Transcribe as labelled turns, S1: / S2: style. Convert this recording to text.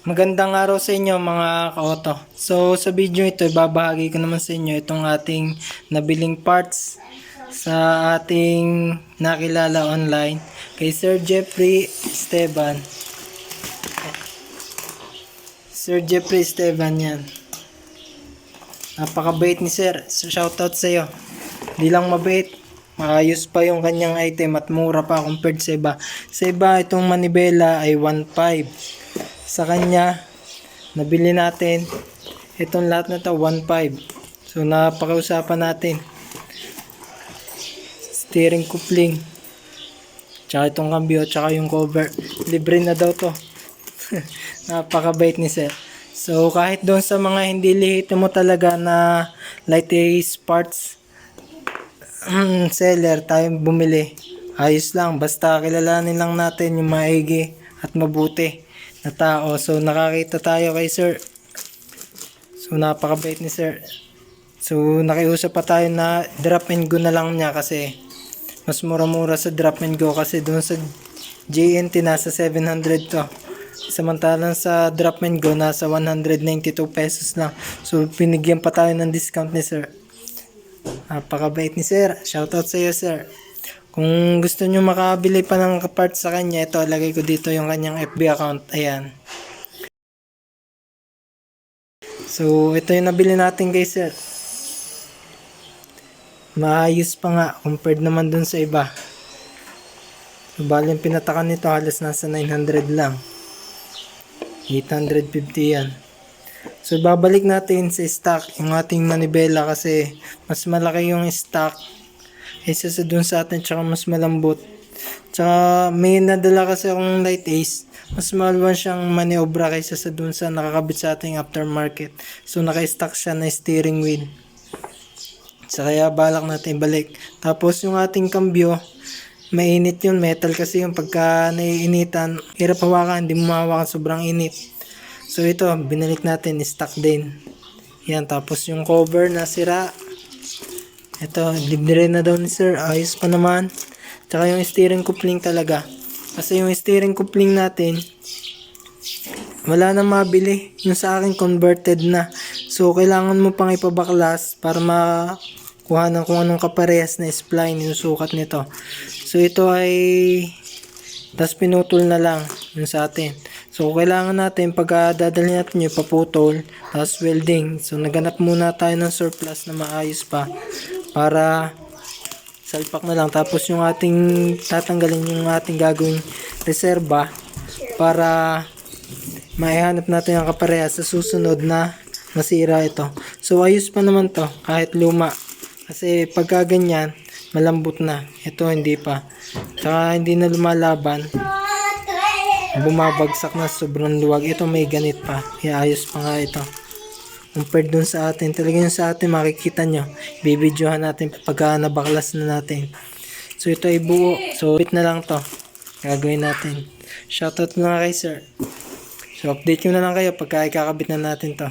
S1: Magandang araw sa inyo mga ka-auto. So sa video ito, babahagi ko naman sa inyo itong ating nabiling parts sa ating nakilala online kay Sir Jeffrey Esteban. Sir Jeffrey Esteban yan. Napakabait ni Sir. So, shoutout sa iyo. Di lang mabait. Maayos pa yung kanyang item at mura pa compared sa iba. Sa iba, itong manibela ay 1.5 sa kanya nabili natin itong lahat na to 1.5 so napakausapan natin. Steering coupling. Tsaka itong cambio tsaka yung cover. Libre na daw to. Napakabait ni sir. So kahit doon sa mga hindi lihit mo talaga na light ace parts seller tayo bumili. Ayos lang. Basta kilalanin lang natin yung maigi at mabuti na tao. So, nakakita tayo kay sir. So, napakabait ni sir. So, nakiusap pa tayo na drop and go na lang niya kasi mas mura-mura sa drop and go kasi doon sa JNT nasa 700 to. Samantalang sa drop and go nasa 192 pesos lang. So, pinigyan pa tayo ng discount ni sir. Napakabait ni sir. Shoutout sa iyo sir. Kung gusto nyo makabili pa ng parts sa kanya, ito, lagay ko dito yung kanyang FB account. Ayan. So, ito yung nabili natin guys, sir. Maayos pa nga, compared naman dun sa iba. So, bali yung pinatakan nito, halos nasa 900 lang. 850 yan. So, babalik natin sa stock yung ating manibela kasi mas malaki yung stock kaysa sa dun sa atin tsaka mas malambot. Tsaka may nadala kasi akong light ace. Mas maluwan siyang maniobra kaysa sa dun sa nakakabit sa ating aftermarket. So naka-stock siya na steering wheel. So kaya balak natin balik. Tapos yung ating kambyo, mainit yun. Metal kasi yung pagka naiinitan, hirap hawakan, hindi mo mahawakan sobrang init. So ito, binalik natin, stock din. Yan, tapos yung cover na sira, ito, libre na daw ni sir. Ayos pa naman. Tsaka yung steering coupling talaga. Kasi yung steering coupling natin, wala na mabili. Yung sa akin converted na. So, kailangan mo pang ipabaklas para makuha ng kung anong kaparehas na spline yung sukat nito. So, ito ay tas pinutol na lang yung sa atin. So, kailangan natin pag dadalhin natin yung paputol, tapos welding. So, naganap muna tayo ng surplus na maayos pa para salpak na lang. Tapos yung ating tatanggalin yung ating gagawing reserba para maihanap natin ang kaparehas sa susunod na nasira ito. So, ayos pa naman to kahit luma. Kasi pagka ganyan, malambot na. Ito hindi pa. Tsaka hindi na lumalaban. Bumabagsak na sobrang luwag. Ito may ganit pa. Kaya ayos pa nga ito. Compared dun sa atin. Talaga yung sa atin makikita nyo. Bibidyohan natin pagka nabaklas na natin. So ito ay buo. So bit na lang to. Gagawin natin. Shoutout na kay sir. So update nyo na lang kayo pagka ikakabit na natin to.